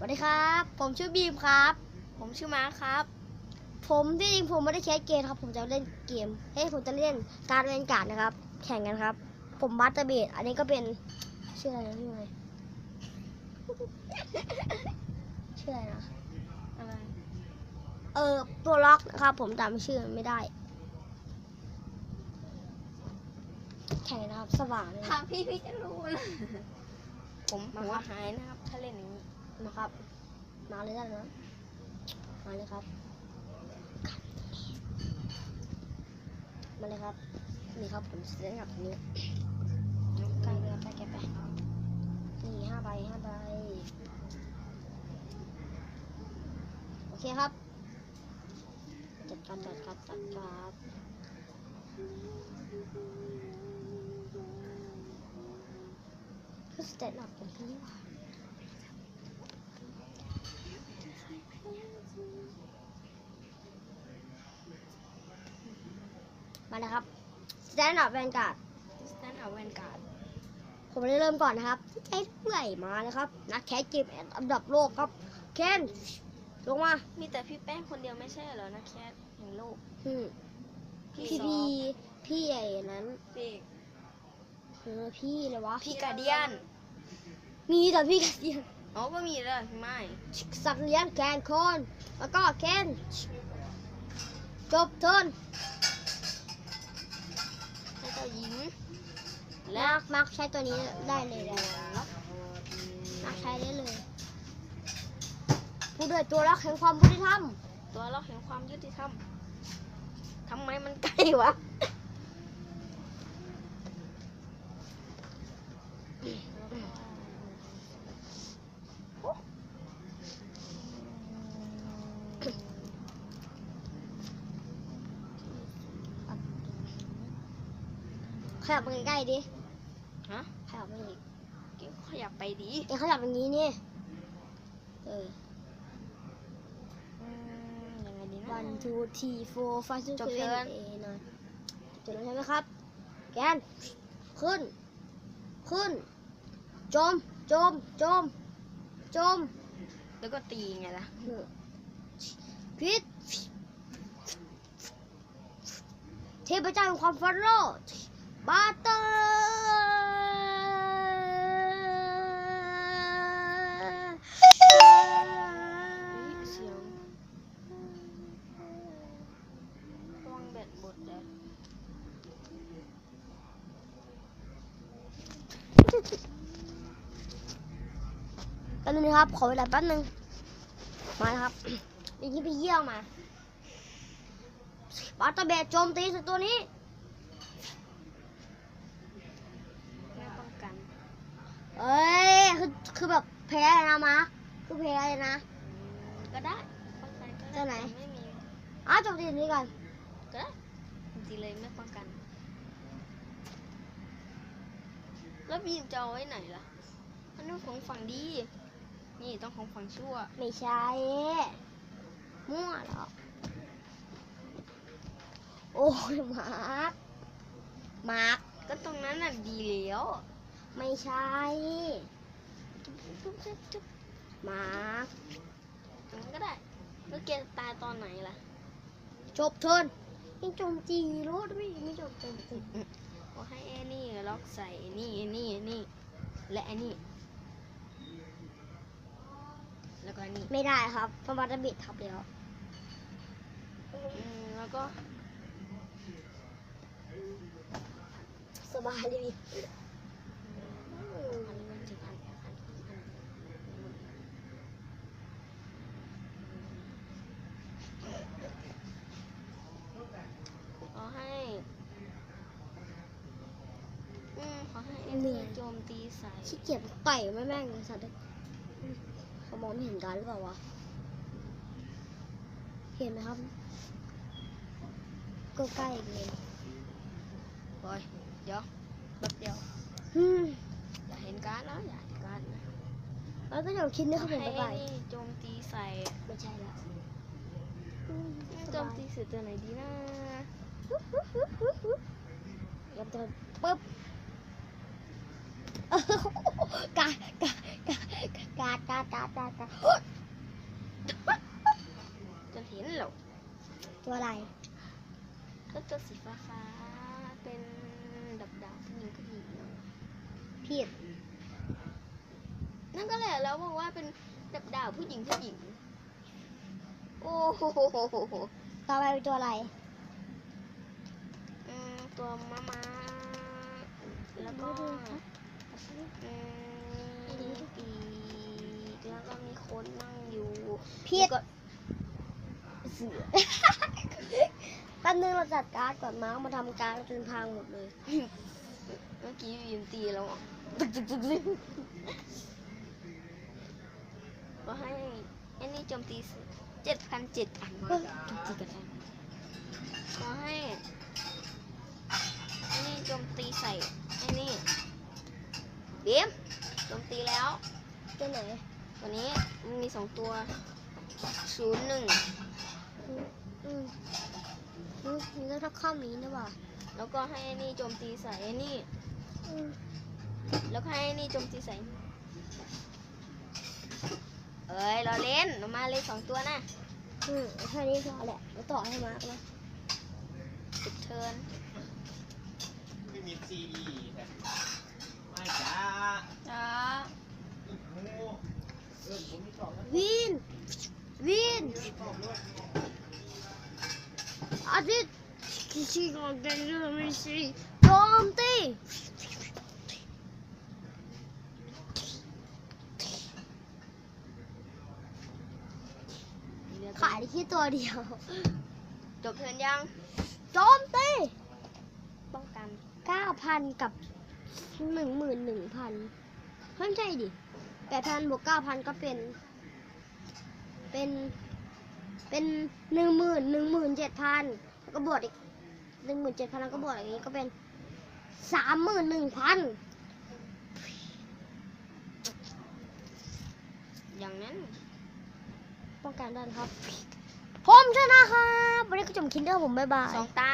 สวัสดีครับ ผมชื่อบีมครับ ผมชื่อมาร์คครับ ผมที่จริงผมไม่ได้แคสเกมครับ ผมจะเล่นเกม เฮ้ยผมจะเล่นการเล่นการดนะครับ แข่งกันครับ ผมบัตเตอร์เบดอันนี้ก็เป็นชื่ออะไรนะพี่ไมค์ชื่ออะไรนะอะไรเออตัวล็อกนะครับ ผมจำชื่อไม่ได้ แข่งนะครับสว่างเลยทางพี่พี่จะรู้นะผมผมว่าหายนะครับ ถ้าเล่นอย่างนี้ นะครับ มาเลยได้นะมาเลยครับ มาเลยครับ นี่ครับผมเล่นกับนี้ใกล้เลยครับไปแกไปนี่ห้าใบห้าใบโอเคครับจัดการจัดการจัดการคือสเตตหลับเป็นที่นี่หว่า มาเลยครับสเตตหลับแวนการ์ดสแตนด์อัพแวนการ์ดผมได้เริ่มก่อนนะครับใช้เปื่อยมาเลยครับ นักแคสเกมอันดับโลกครับเคนลงมา มีแต่พี่แป้งคนเดียวไม่ใช่เหรอนะแคทแห่งโลกอืมพี่พี่ซอพี่ฟพี่ใหญ่นั้นพี่เออพี่เลยวะ พี่กาเดียน มีแต่พี่กันเดียวอ๋อก็มีแล้วพี่ไม่สัตว์เลี้ยงแกนคนแล้วก็เคนจบเทิร์น และและมักใช้ตัวนี้ได้เลยได้มักใช้ได้เลย ผู้ด้วยตัวรักแห่งความยุติธรรมตัวเราแห่งความยุติธรรมทำไมมันใกล้วะ ขยับมาใกล้ๆดิ ฮะขยับมาอีกเก็บขยับไปดีเอ้ยขยับอย่างนี้นี่เอออืมยังไงดีนะ one two three four five six จบ seven เทิร์น eight nine จบแล้วใช่ไหมครับ แกน ขึ้น ขึ้น จม จม จม จม แล้วก็ตีไงล่ะพิษเทพเจ้าแห่งความฟันโลดบาเตอร์ นึงนะครับ ขอเวลาแป๊บนึง มานะครับเดี๋ยวนี้ไปเยี่ยมมาบาตาเบะโจมตีสักตัวนี้ไม่ป้องกันเอ้ย คือ คือแบบแพ้เลยนะมาคือแพ้เลยนะอืมก็ได้ป้องกันก็ได้เจ้าไหนแต่ไม่มีอ้าวโจมตีอันนี้กันก็ได้จริงๆเลยไม่ป้องกัน แล้วบีมจะเอาไว้ไหนล่ะมันต้องของฝั่งดี นี่ต้องของฝั่งชั่ว ไม่ใช่ มั่วเหรอโอ้ยมาร์คมาร์คก็ตรงนั้นน่ะดีแล้ว ไม่ใช่จุ๊บจุ๊บจุ๊บมาร์คตรงนั้นก็ได้แล้วแกตายตอนไหนล่ะ จบเทิร์นยังโจมตีรถไม่ไม่จบโจมตีขอให้ไอ้นี่ล็อกใส่ไอ้นี่ไอ้นี่ไอ้นี่และไอ้นี่ แล้วก็ไอ้นี่ไม่ได้ครับเพราะมาตบิดทับแล้วอืมแล้วก็สบายดีอันนี้มันจะพันพันพันขอให้อืมขอให้ไอ้นี่โจมตีใส่ขี้เกียจต่อยไม่แม่งเลยสัตว์เขา มองไม่เห็นกันหรือเปล่าวะ เห็นไหมครับ ก็ใกล้อีกเลยบอยเดี๋ยวแบบเดียวอืมอย่าเห็นการดนะอย่าเห็นการดนะแล้วก็อย่างคิดนี่เขาเป็นให้ไปไปไอ้นี่โจมตีใส่ไม่ใช่ละอืมสโจมบายตีใส่ตัวไหนดีนะแล้วตัวปึ๊บเออกากา กากการ์ดการ์ดการ์ดการ์ดการ์ดจนเห็นแล้วตัวอะไร ก็ตัวสีฟ้าฟ้าๆเป็นดับดาบผู้หญิงผู้หญิงผิดนั่นก็แหละแล้วบอกว่าเป็นดับดาบผู้หญิงผู้หญิงโอ้โหต่อไปเป็นตัวอะไรอืมตัวม้าม้าแล้วก็อืมปีก แล้วก็มีคนนั่งอยู่ผิดแล้วก็เสือแป๊บนึงเราจัดการ์ดก่อนม้ามาทำการ์ดจนพังหมดเลย เมื่อกี้ยืนตีแล้วอะก็ให้ไอ้นี่โจมตีเจ็ดพันเจ็ดอันมาโจมตีกันได้ก็ให้ไอ้นี่โจมตีใส่ไอ้นี่เบียมโจมตีแล้วตัวไหน วันนี้มันมีสองตัวศูนย์หนึ่งอืมอืมอืมนี่ก็ถ้าข้ามนี้นะว่ะแล้วก็ให้ไอ้นี่โจมตีใส่ไอ้นี่อืมแล้วก็ให้ไอ้นี่โจมตีใส่ เอ้ยเราเล่นเรามาเลยสองตัวนะอืมแค่นี้พอแหละแล้วต่อให้มาร์กนะจุดเทิร์นไม่มีซีดีแต่ไม่จ้าจ้า จมตีเหลือขายได้แค่ตัวเดียว จบเทิร์นยัง โจมตีป้องกันเก้าพันกับหนึ่งหมื่นหนึ่งพันไม่ใช่ดิแปดพันบวกเก้าพันก็เป็น เป็น เป็นหนึ่งหมื่นหนึ่งหมื่นเจ็ดพันแล้วก็บวกอีกหนึ่งหมื่นเจ็ดพันแล้วก็บวกอย่างนี้ก็เป็นสามหมื่นหนึ่งพันอย่างนั้นป้องกันได้นะครับ ผมชนะครับวันนี้ก็จบคลิปเดอร์ผมบ๊ายบายสองตา